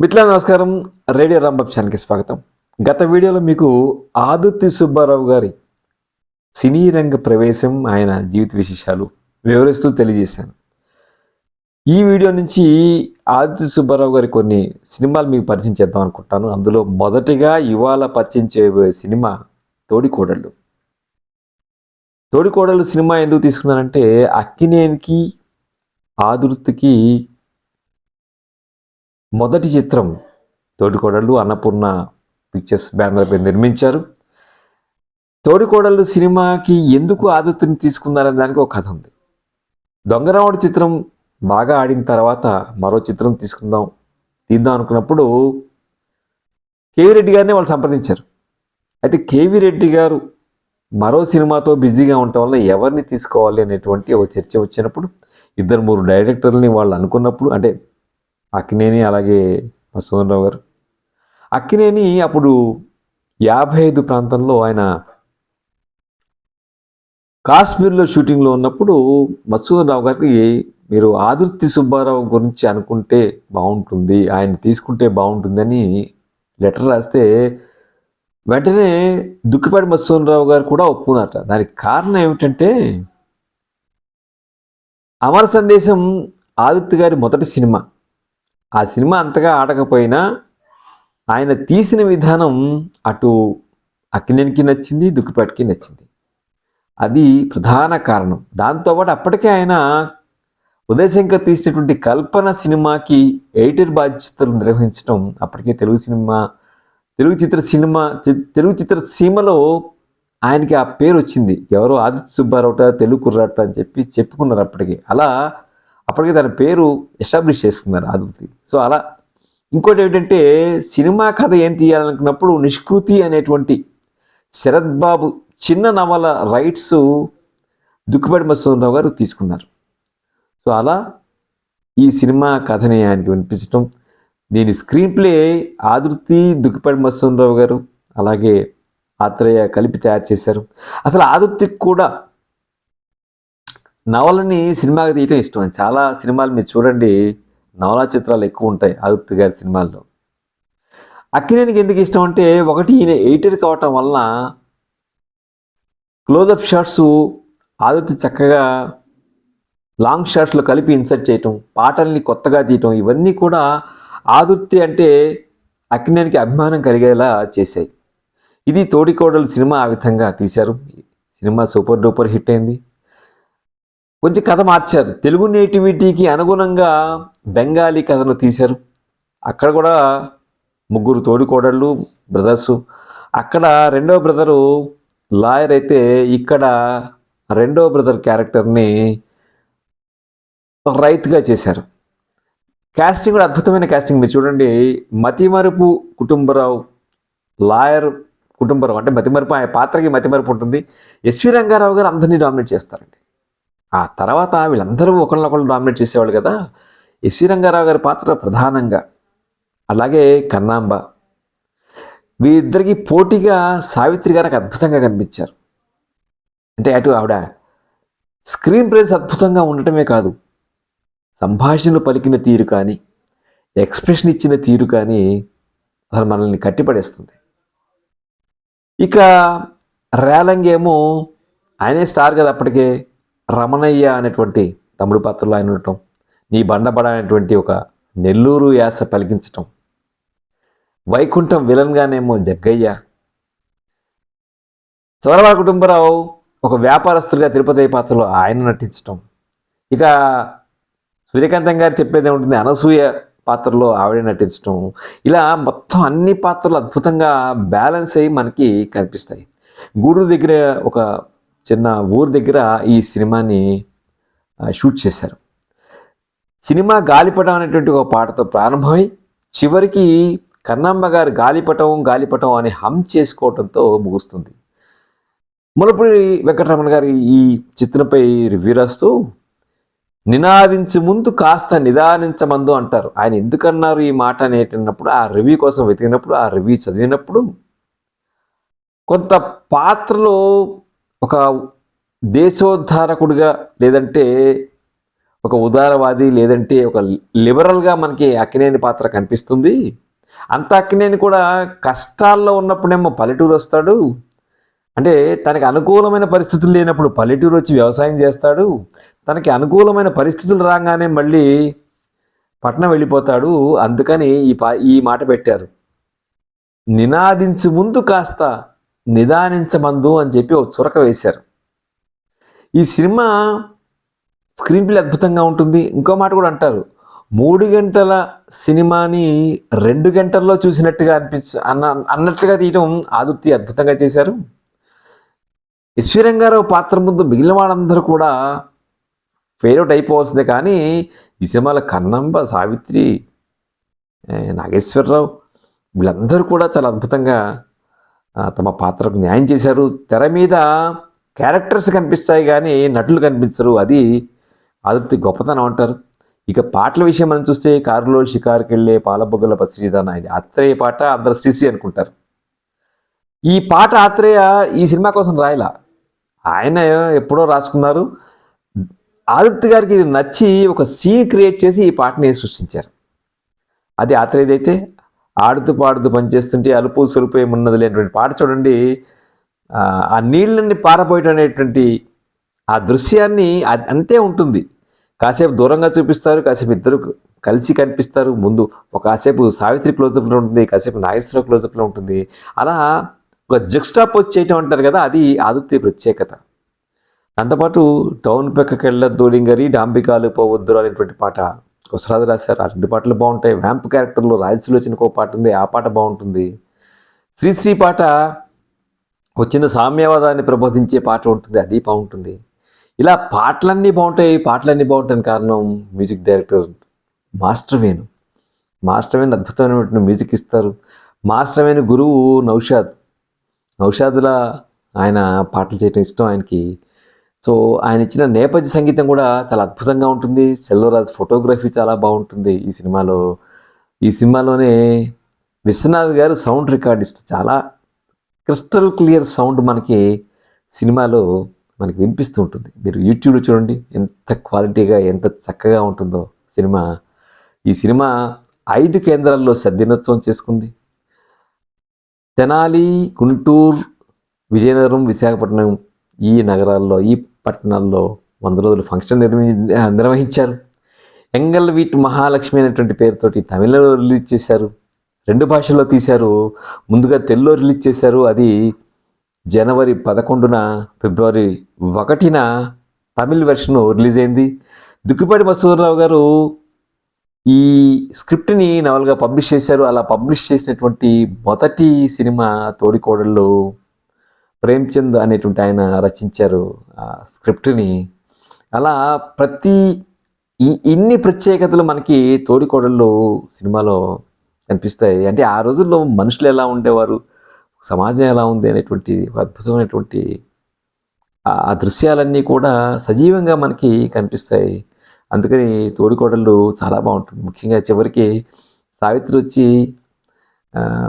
మిత్రుల నమస్కారం రేడియో రాంబాబు ఛానల్కి స్వాగతం. గత వీడియోలో మీకు ఆదుర్తి సుబ్బారావు గారి సినీ రంగ ప్రవేశం ఆయన జీవిత విశేషాలు వివరిస్తూ తెలియజేశాను. ఈ వీడియో నుంచి ఆదిత్య సుబ్బారావు గారి కొన్ని సినిమాలు మీకు పరిచయం చేద్దాం అనుకుంటాను. అందులో మొదటిగా ఇవాళ పరిచయం చేయబోయే సినిమా తోడికోడళ్ళు. తోడికోడళ్ళు సినిమా ఎందుకు తీసుకున్నానంటే అక్కినేనికి ఆదుర్తికి మొదటి చిత్రం తోడికోడళ్ళు అన్నపూర్ణ పిక్చర్స్ బ్యానర్ పై నిర్మించారు. తోడికోడళ్ళు సినిమాకి ఎందుకు ఆదుర్తిని తీసుకున్నారనే దానికి ఒక కథ ఉంది. దొంగరాముడు చిత్రం బాగా ఆడిన తర్వాత మరో చిత్రం తీసుకుందాం తీద్దాం అనుకున్నప్పుడు కేవీ రెడ్డి గారిని వాళ్ళు సంప్రదించారు. అయితే కేవీ రెడ్డి గారు మరో సినిమాతో బిజీగా ఉండటం వల్ల ఎవరిని తీసుకోవాలి అనేటువంటి ఒక చర్చ వచ్చినప్పుడు ఇద్దరు మూడు డైరెక్టర్ని వాళ్ళు అనుకున్నప్పుడు అంటే అక్కినేని అలాగే మసూన్రావు గారు. అక్కినేని అప్పుడు యాభై ఐదు ప్రాంతంలో ఆయన కాశ్మీర్లో షూటింగ్లో ఉన్నప్పుడు మసూదరావు గారికి మీరు ఆదుర్తి సుబ్బారావు గురించి అనుకుంటే బాగుంటుంది ఆయన తీసుకుంటే బాగుంటుందని లెటర్ రాస్తే వెంటనే దుక్కిపాటి రావు గారు కూడా ఒప్పుకున్నారట. దానికి కారణం ఏమిటంటే అమర సందేశం ఆదిత్య గారి మొదటి సినిమా. ఆ సినిమా అంతగా ఆడకపోయినా ఆయన తీసిన విధానం అటు అక్కినేనికి నచ్చింది దుక్కిపాటికి నచ్చింది. అది ప్రధాన కారణం. దాంతోపాటు అప్పటికే ఆయన ఉదయశంకర్ తీసినటువంటి కల్పన సినిమాకి ఎడిటర్ బాధ్యతలు నిర్వహించడం అప్పటికే తెలుగు సినిమా తెలుగు చిత్ర సినిమా తెలుగు చిత్ర సీమలో ఆయనకి ఆ పేరు వచ్చింది. ఎవరో ఆదిత్య సుబ్బారావుట తెలుగు కుర్రాట అని చెప్పి చెప్పుకున్నారు అప్పటికి. అలా అప్పటికే తన పేరు ఎస్టాబ్లిష్ చేస్తున్నారు ఆదుతి సో అలా ఇంకోటి ఏంటంటే సినిమా కథ ఏం తీయాలనుకున్నప్పుడు నిష్కృతి అనేటువంటి శరత్ బాబు చిన్న నవల రైట్స్ దుక్కుపాటి మస్తూరావు గారు తీసుకున్నారు. సో అలా ఈ సినిమా కథని ఆయనకి వినిపించడం దీని స్క్రీన్ ప్లే ఆదృతి దుక్కిపాటి మస్తూరావు గారు అలాగే ఆత్రేయ కలిపి తయారు చేశారు. అసలు ఆదుర్తికి కూడా నవలని సినిమాకి తీయటం ఇష్టం. చాలా సినిమాలు మీరు చూడండి నవలా చిత్రాలు ఎక్కువ ఉంటాయి ఆదుప్తి గారి సినిమాల్లో. అక్కినేనికి ఎందుకు ఇష్టం అంటే ఒకటి ఈయన ఎయిటర్ కావటం వలన క్లోజప్ షాట్స్ ఆదిత్య చక్కగా లాంగ్ షాట్స్లో కలిపి ఇన్సర్ట్ చేయటం పాటల్ని కొత్తగా తీయటం ఇవన్నీ కూడా ఆదుర్తి అంటే అక్కినేనికి అభిమానం కలిగేలా చేశాయి. ఇది తోడికోడలు సినిమా ఆ విధంగా తీశారు. సినిమా సూపర్ డూపర్ హిట్ అయింది. కొంచెం కథ మార్చారు. తెలుగు నేటివిటీకి అనుగుణంగా బెంగాలీ కథను తీశారు. అక్కడ కూడా ముగ్గురు తోడికోడళ్ళు బ్రదర్సు. అక్కడ రెండో బ్రదరు లాయర్ అయితే ఇక్కడ రెండో బ్రదర్ క్యారెక్టర్ని రైతుగా చేశారు. కాస్టింగ్ కూడా అద్భుతమైన కాస్టింగ్. మీరు చూడండి మతిమరుపు కుటుంబరావు లాయర్ కుటుంబరావు అంటే మతిమరుపు ఆయన పాత్రకి మతిమరుపు ఉంటుంది. ఎస్వి రంగారావు గారు అందరినీ డామినేట్ చేస్తారండి. ఆ తర్వాత వీళ్ళందరూ ఒకళ్ళనొకళ్ళు డామినేట్ చేసేవాళ్ళు కదా. ఎస్వి రంగారావు గారి పాత్ర ప్రధానంగా. అలాగే కన్నాంబ. వీరిద్దరికి పోటీగా సావిత్రి గారు నాకు అద్భుతంగా కనిపించారు. అంటే అటు ఆవిడ స్క్రీన్ ప్రేస్ అద్భుతంగా ఉండటమే కాదు. సంభాషణలు పలికిన తీరు కానీ ఎక్స్ప్రెషన్ ఇచ్చిన తీరు కానీ అసలు మనల్ని కట్టిపడేస్తుంది. ఇక రేలంగేమో ఏమో ఆయనే స్టార్ కదా అప్పటికే. రమణయ్య అనేటువంటి తమ్ముడు పాత్రలో ఆయన ఉండటం నీ బండబడ అనేటువంటి ఒక నెల్లూరు యాస పలికించటం వైకుంఠం విలన్గానేమో జగ్గయ్య. చదరవాడ కుటుంబరావు ఒక వ్యాపారస్తుడిగా తిరుపతి పాత్రలో ఆయన నటించటం. ఇక సూర్యకాంతం గారు చెప్పేది ఏముంటుంది? అనసూయ పాత్రలో ఆవిడ నటించడం ఇలా మొత్తం అన్ని పాత్రలు అద్భుతంగా బ్యాలెన్స్ అయ్యి మనకి కనిపిస్తాయి. గూడు దగ్గర ఒక చిన్న ఊరు దగ్గర ఈ సినిమాని షూట్ చేశారు. సినిమా గాలిపటం అనేటువంటి ఒక పాటతో ప్రారంభమై చివరికి కన్నమ్మ గారు గాలిపటం గాలిపటం అని హమ్ చేసుకోవడంతో ముగుస్తుంది. ములపూడి వెంకటరమణ గారి ఈ చిత్రంపై రివ్యూ రాస్తూ నినాదించు ముందు కాస్త నిదానించమందు అంటారు. ఆయన ఎందుకన్నారు ఈ మాట అనేటప్పుడు ఆ రివ్యూ కోసం వెతికినప్పుడు ఆ రివ్యూ చదివినప్పుడు కొంత పాత్రలో ఒక దేశోద్ధారకుడిగా లేదంటే ఒక ఉదారవాది లేదంటే ఒక లిబరల్గా మనకి అక్కినేని పాత్ర కనిపిస్తుంది. అంత అక్కినేని కూడా కష్టాల్లో ఉన్నప్పుడేమో పల్లెటూరు వస్తాడు. అంటే తనకి అనుకూలమైన పరిస్థితులు లేనప్పుడు పల్లెటూరు వచ్చి వ్యవసాయం చేస్తాడు. తనకి అనుకూలమైన పరిస్థితులు రాగానే మళ్ళీ పట్నం వెళ్ళిపోతాడు. అందుకని ఈ పా ఈ మాట పెట్టారు. నినాదించు ముందు కాస్త నిదానించమందు అని చెప్పి ఒక చురక వేశారు. ఈ సినిమా స్క్రీన్ ప్లే అద్భుతంగా ఉంటుంది. ఇంకో మాట కూడా అంటారు. మూడు గంటల సినిమాని రెండు గంటల్లో చూసినట్టుగా అనిపించ అన్న అన్నట్టుగా తీయటం ఆదుర్తి అద్భుతంగా చేశారు. ఈశ్వరంగారావు పాత్ర ముందు మిగిలిన వాళ్ళందరూ కూడా ఫెయిల్అవుట్ అయిపోవాల్సిందే కానీ ఈ సినిమాలో కన్నంబ సావిత్రి నాగేశ్వరరావు వీళ్ళందరూ కూడా చాలా అద్భుతంగా తమ పాత్రకు న్యాయం చేశారు. తెర మీద క్యారెక్టర్స్ కనిపిస్తాయి కానీ నటులు కనిపించరు. అది అదృప్తి గొప్పతనం అంటారు. ఇక పాటల విషయం మనం చూస్తే కారులో షికారుకి వెళ్ళే పాలబొగ్గల పసిరిదాన ఇది ఆత్రేయ పాట అందరు శ్రీశ్రీ అనుకుంటారు. ఈ పాట ఆత్రేయ ఈ సినిమా కోసం రాయలా. ఆయన ఎప్పుడో రాసుకున్నారు. ఆదిత్య గారికి ఇది నచ్చి ఒక సీన్ క్రియేట్ చేసి ఈ పాటని సృష్టించారు. అది ఆత్రేయదైతే ఆడుతూ పాడుతూ పనిచేస్తుంటే అలుపు సులుపు ఏమున్నది లేనటువంటి పాట చూడండి. ఆ, నీళ్ళని పారపోయటం అనేటువంటి ఆ దృశ్యాన్ని అంతే ఉంటుంది. కాసేపు దూరంగా చూపిస్తారు కాసేపు ఇద్దరు కలిసి కనిపిస్తారు. ముందు ఒక కాసేపు సావిత్రి క్లోజప్లో ఉంటుంది కాసేపు నాగేశ్వర క్లోజప్లో ఉంటుంది. అలా ఒక జక్స్టాపోజ్ చేయటం అంటారు కదా అది ఆదిత్య ప్రత్యేకత. దాంతోపాటు టౌన్ పక్కకి వెళ్ళొద్దు లింగరి డాంబికాలు పోవద్దు అనేటువంటి పాట కొసరాజు రాశారు ఆ రెండు పాటలు బాగుంటాయి. వ్యాంప్ క్యారెక్టర్లో రాజసులోచనకు ఒక పాట ఉంది ఆ పాట బాగుంటుంది. శ్రీశ్రీ పాట వచ్చిన సామ్యవాదాన్ని ప్రబోధించే పాట ఉంటుంది అది బాగుంటుంది. ఇలా పాటలన్నీ బాగుంటాయి పాటలన్నీ బాగుంటాయని కారణం music director master Venu. Master Venu అద్భుతమైనటువంటి మ్యూజిక్ ఇస్తారు. మాస్టర్ వేణు గురువు నౌషాద్. నౌషాద్లా ఆయన పాటలు చేయడం ఇష్టం ఆయనకి. సో ఆయన ఇచ్చిన నేపథ్య సంగీతం కూడా చాలా అద్భుతంగా ఉంటుంది. సెల్వరాజ్ ఫోటోగ్రఫీ చాలా బాగుంటుంది ఈ సినిమాలో. ఈ సినిమాలోనే విశ్వనాథ్ గారు సౌండ్ రికార్డిస్ట్. చాలా క్రిస్టల్ క్లియర్ సౌండ్ మనకి సినిమాలో మనకి వినిపిస్తూ ఉంటుంది. మీరు యూట్యూబ్లో చూడండి ఎంత క్వాలిటీగా ఎంత చక్కగా ఉంటుందో సినిమా. ఈ సినిమా ఐదు కేంద్రాల్లో సద్దినోత్సవం చేసుకుంది. తెనాలి గుంటూరు విజయనగరం విశాఖపట్నం ఈ నగరాల్లో ఈ పట్టణాల్లో వంద రోజులు ఫంక్షన్ నిర్మి నిర్వహించారు. ఎంగల్ వీట్ మహాలక్ష్మి అనేటువంటి పేరుతోటి తమిళలో రిలీజ్ చేశారు. రెండు భాషల్లో తీశారు. ముందుగా తెలుగులో రిలీజ్ చేశారు. అది జనవరి పదకొండున ఫిబ్రవరి ఒకటిన తమిళ్ వెర్షన్ రిలీజ్ అయింది. దుక్కిపాటి మసూదరావు గారు ఈ స్క్రిప్ట్ని నవల్గా పబ్లిష్ చేశారు. అలా పబ్లిష్ చేసినటువంటి మొదటి సినిమా తోడికోడళ్ళు ప్రేమ్చంద్ అనేటువంటి ఆయన రచించారు ఆ స్క్రిప్ట్ని. అలా ప్రతి ఇన్ని ప్రత్యేకతలు మనకి తోడికోడళ్ళు సినిమాలో కనిపిస్తాయి. అంటే ఆ రోజుల్లో మనుషులు ఎలా ఉండేవారు? సమాజం ఎలా ఉంది అనేటువంటి అద్భుతమైనటువంటి ఆ- దృశ్యాలన్నీ కూడా సజీవంగా మనకి కనిపిస్తాయి. అందుకని తోడికోడళ్ళు చాలా బాగుంటుంది. ముఖ్యంగా చివరికి సావిత్రి వచ్చి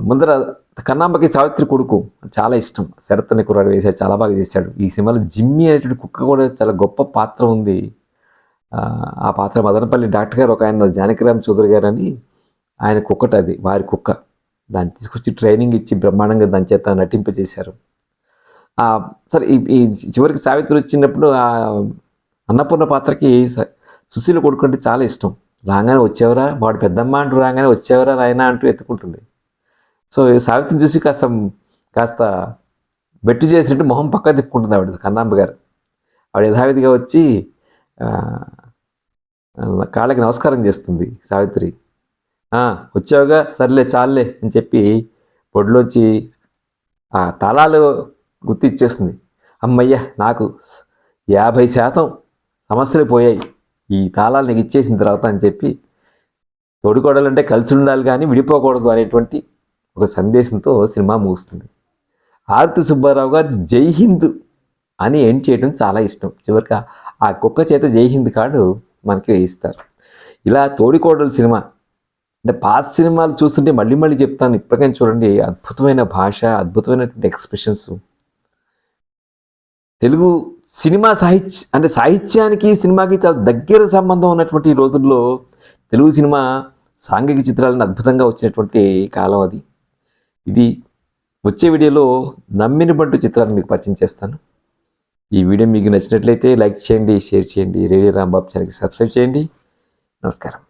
ముందర కన్నాంబకి సావిత్రి కొడుకు చాలా ఇష్టం. శరత్ అనే కుర్రాడు వేశాడు చాలా బాగా చేశాడు. ఈ సినిమాలో జిమ్మి అనేటువంటి కుక్క కూడా చాలా గొప్ప పాత్ర ఉంది. ఆ, పాత్ర మదనపల్లి డాక్టర్ గారు ఒక ఆయన జానకిరామ్ చౌదరి గారు అని ఆయన కుక్కట అది వారి కుక్క. దాన్ని తీసుకొచ్చి ట్రైనింగ్ ఇచ్చి బ్రహ్మాండంగా దాని చేత నటింపజేశారు సరే ఈ చివరికి సావిత్రి వచ్చినప్పుడు ఆ అన్నపూర్ణ పాత్రకి సుశీల కొడుకు అంటే చాలా ఇష్టం. రాగానే వచ్చేవరా? వాడు పెద్దమ్మ అంటూ రాగానే వచ్చేవరా నాయన అంటూ ఎత్తుకుంటుంది. సో సావిత్రిని చూసి కాస్త కాస్త బెట్టు చేసినట్టు మొహం పక్క తిప్పుకుంటుంది ఆవిడ కన్నాంబ గారు. ఆవిడ యథావిధిగా వచ్చి కాళ్ళకి నమస్కారం చేస్తుంది సావిత్రి. వచ్చావుగా? సర్లే చాలే అని చెప్పి పొడిలోంచి ఆ తాళాలు గుర్తు ఇచ్చేస్తుంది. అమ్మయ్య నాకు యాభై శాతం సమస్యలు పోయాయి. ఈ తాళాలు నీకు ఇచ్చేసిన తర్వాత అని చెప్పి తోడుకోవడాలంటే కలిసి ఉండాలి కానీ విడిపోకూడదు అనేటువంటి ఒక సందేశంతో సినిమా ముగుస్తుంది. ఆర్తి సుబ్బారావు గారు జై హింద్ అని ఎండ్ చేయడం చాలా ఇష్టం. చివరికి ఆ- ఆ కుక్క చేత జై హింద్ కార్డు మనకి వేయిస్తారు ఇలా తోడికోడలు సినిమా అంటే పాత సినిమాలు చూస్తుంటే మళ్ళీ మళ్ళీ చెప్తాను. ఇప్పటికైనా చూడండి. అద్భుతమైన భాష అద్భుతమైనటువంటి ఎక్స్ప్రెషన్స్ తెలుగు సినిమా సాహిత్య అంటే సాహిత్యానికి సినిమాకి చాలా దగ్గర సంబంధం ఉన్నటువంటి ఈ రోజుల్లో తెలుగు సినిమా సాంఘిక చిత్రాలను అద్భుతంగా వచ్చినటువంటి కాలం అది. ఇది వచ్చే వీడియోలో నమ్మినబంటు చిత్రాన్ని మీకు పరిచయం చేస్తాను. ఈ వీడియో మీకు నచ్చినట్లయితే లైక్ చేయండి షేర్ చేయండి. రేడియో రాంబాబు ఛానల్కి సబ్స్క్రైబ్ చేయండి. నమస్కారం.